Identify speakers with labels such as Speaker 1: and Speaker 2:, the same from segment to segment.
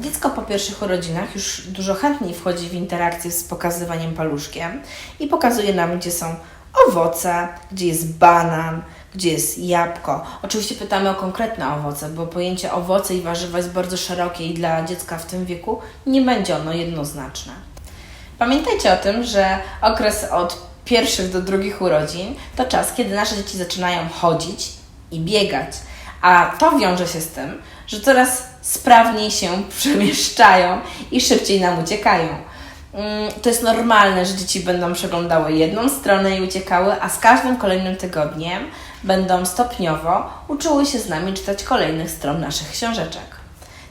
Speaker 1: Dziecko po pierwszych urodzinach już dużo chętniej wchodzi w interakcję z pokazywaniem paluszkiem i pokazuje nam, gdzie są owoce, gdzie jest banan, gdzie jest jabłko. Oczywiście pytamy o konkretne owoce, bo pojęcie owoce i warzywa jest bardzo szerokie i dla dziecka w tym wieku nie będzie ono jednoznaczne. Pamiętajcie o tym, że okres od pierwszych do drugich urodzin to czas, kiedy nasze dzieci zaczynają chodzić i biegać. A to wiąże się z tym, że coraz sprawniej się przemieszczają i szybciej nam uciekają. Mm, To jest normalne, że dzieci będą przeglądały jedną stronę i uciekały, a z każdym kolejnym tygodniem będą stopniowo uczyły się z nami czytać kolejnych stron naszych książeczek.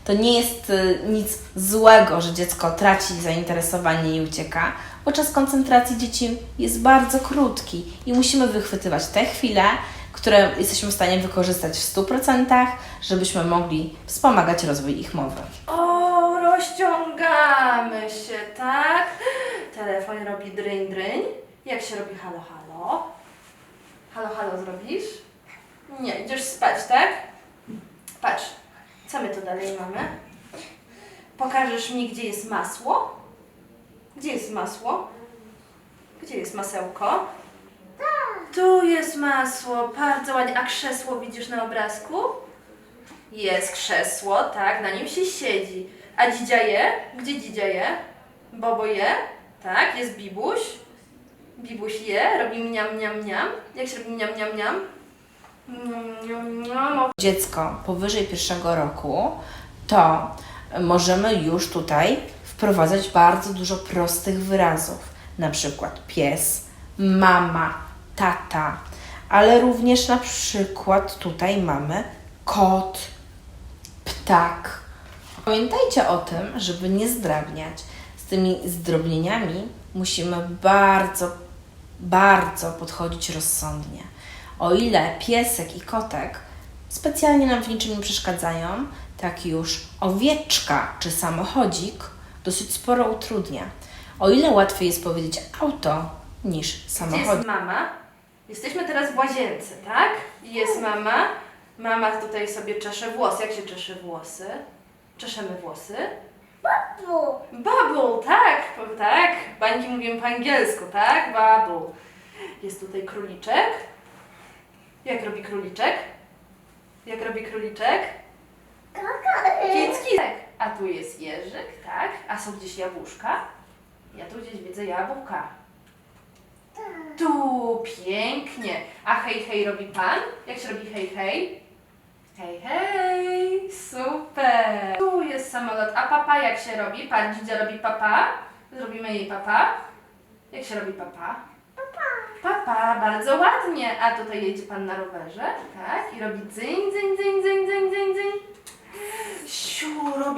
Speaker 1: To nie jest y, nic złego, że dziecko traci zainteresowanie i ucieka, bo czas koncentracji dzieci jest bardzo krótki i musimy wychwytywać te chwile, które jesteśmy w stanie wykorzystać w 100%, żebyśmy mogli wspomagać rozwój ich mowy.
Speaker 2: O, rozciągamy się, tak? Telefon robi dryń, dryń. Jak się robi halo, halo? Halo, halo zrobisz? Nie, idziesz spać, tak? Patrz, co my tu dalej mamy? Pokażesz mi, gdzie jest masło? Gdzie jest masło? Gdzie jest masełko? Tu jest masło, bardzo ładnie. A krzesło widzisz na obrazku? Jest krzesło, tak, na nim się siedzi. A dzidzia je? Gdzie dzidzia je? Bobo je? Tak, jest bibuś. Bibuś je, robi mniam, mniam, mniam. Jak się robi mniam, mniam, mniam? Mniam, mniam,
Speaker 1: dziecko powyżej pierwszego roku, to możemy już tutaj wprowadzać bardzo dużo prostych wyrazów. Na przykład pies, mama, tata, ale również na przykład tutaj mamy kot, ptak. Pamiętajcie o tym, żeby nie zdrabniać. Z tymi zdrobnieniami musimy bardzo, bardzo podchodzić rozsądnie. O ile piesek i kotek specjalnie nam w niczym nie przeszkadzają, tak już owieczka czy samochodzik dosyć sporo utrudnia. O ile łatwiej jest powiedzieć auto niż
Speaker 2: Gdzie
Speaker 1: samochodzik.
Speaker 2: jest mama? Jesteśmy teraz w łazience, tak? I Jest mama. Mama tutaj sobie czesze włosy. Jak się czesze włosy? Czeszemy włosy. Bubble, tak, tak. Bańki mówimy po angielsku, tak? Bubble. Jest tutaj króliczek. Jak robi króliczek? Jak robi króliczek? Kicki. A tu jest jeżyk, tak? A są gdzieś jabłuszka? Ja tu gdzieś widzę jabłka. Pięknie. A hej, hej robi pan? Jak się robi hej, hej? Hej, hej, super. Tu jest samolot. A papa jak się robi? Pan Dzidzia robi papa? Zrobimy jej papa. Jak się robi papa? Papa. Papa, bardzo ładnie. A tutaj jedzie pan na rowerze, tak? I robi dzyń, dzyń, dzyń, dzyń, dzyń.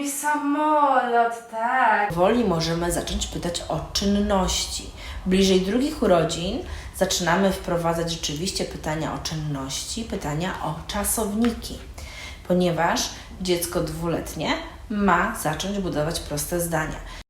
Speaker 2: Robi samolot, tak.
Speaker 1: Powoli możemy zacząć pytać o czynności. Bliżej drugich urodzin zaczynamy wprowadzać rzeczywiście pytania o czynności, pytania o czasowniki, ponieważ dziecko dwuletnie ma zacząć budować proste zdania.